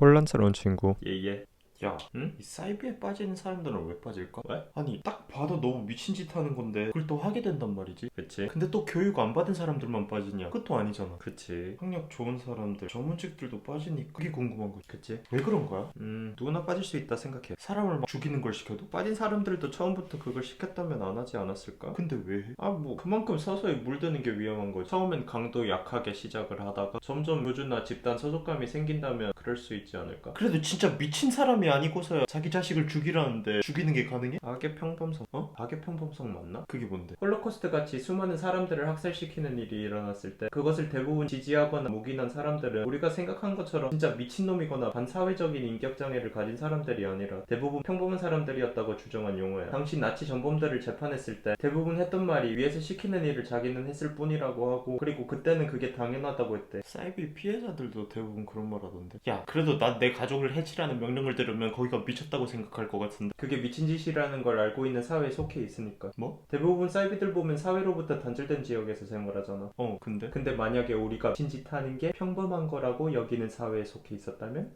혼란스러운 친구 예예. 야, 응? 이 사이비에 빠지는 사람들은 왜 빠질까? 왜? 아니, 딱 봐도 너무 미친 짓 하는 건데 그걸 또 하게 된단 말이지. 그치? 근데 또 교육 안 받은 사람들만 빠지냐? 그것도 아니잖아. 그치? 학력 좋은 사람들, 전문직들도 빠지니까 그게 궁금한 거지. 그치? 왜 그런 거야? 음, 누구나 빠질 수 있다 생각해. 사람을 막 죽이는 걸 시켜도 빠진 사람들도 처음부터 그걸 시켰다면 안 하지 않았을까? 근데 왜 해? 아, 뭐 그만큼 서서히 물드는 게 위험한 거지. 처음엔 강도 약하게 시작을 하다가 점점 교주나 집단 소속감이 생긴다면 그럴 수 있지 않을까? 그래도 진짜 미친 사람이 아니고서야 자기 자식을 죽이라는데 죽이는 게 가능해? 악의 평범성 어? 악의 평범성 맞나? 그게 뭔데? 홀로코스트 같이 수많은 사람들을 학살시키는 일이 일어났을 때 그것을 대부분 지지하거나 묵인한 사람들은 우리가 생각한 것처럼 진짜 미친놈이거나 반사회적인 인격장애를 가진 사람들이 아니라 대부분 평범한 사람들이었다고 주장한 용어야 당시 나치 전범들을 재판했을 때 대부분 했던 말이 위에서 시키는 일을 자기는 했을 뿐이라고 하고 그리고 그때는 그게 당연하다고 했대 사이비 피해자들도 대부분 그런 말 하던데 야 그래도 난 내 가족을 해치라는 명령을 들으면 거기가 미쳤다고 생각할 것 같은데 그게 미친 짓이라는 걸 알고 있는 사회에 속해 있으니까 뭐? 대부분 사이비들 보면 사회로부터 단절된 지역에서 생활하잖아 어 근데? 근데 만약에 우리가 미친 짓 하는 게 평범한 거라고 여기는 사회에 속해 있었다면?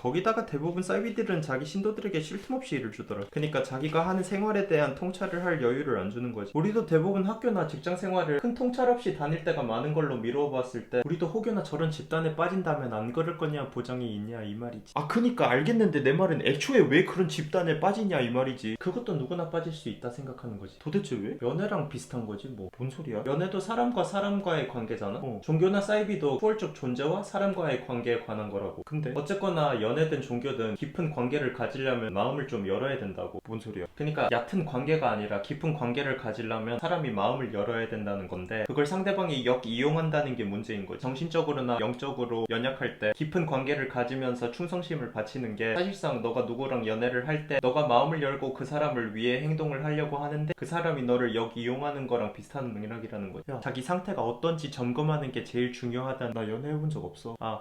거기다가 대부분 사이비들은 자기 신도들에게 쉴 틈 없이 일을 주더라. 그러니까 자기가 하는 생활에 대한 통찰을 할 여유를 안 주는 거지. 우리도 대부분 학교나 직장 생활을 큰 통찰 없이 다닐 때가 많은 걸로 미루어 봤을 때 우리도 혹여나 저런 집단에 빠진다면 안 그럴 거냐 보장이 있냐 이 말이지. 아 그니까 알겠는데 내 말은 애초에 왜 그런 집단에 빠지냐 이 말이지. 그것도 누구나 빠질 수 있다 생각하는 거지. 도대체 왜? 연애랑 비슷한 거지 뭐. 뭔 소리야? 연애도 사람과 사람과의 관계잖아. 어. 종교나 사이비도 후월적 존재와 사람과의 관계에 관한 거라고. 근데 어쨌거나 연 애든 종교든 깊은 관계를 가지려면 마음을 좀 열어야 된다고. 뭔 소리야? 그러니까 얕은 관계가 아니라 깊은 관계를 가지려면 사람이 마음을 열어야 된다는 건데 그걸 상대방이 역 이용한다는 게 문제인 거지. 정신적으로나 영적으로 연약할 때 깊은 관계를 가지면서 충성심을 바치는 게 사실상 너가 누구랑 연애를 할 때 너가 마음을 열고 그 사람을 위해 행동을 하려고 하는데 그 사람이 너를 역 이용하는 거랑 비슷한 맥락이라는 거야. 자기 상태가 어떤지 점검하는 게 제일 중요하다. 나 연애해본 적 없어. 아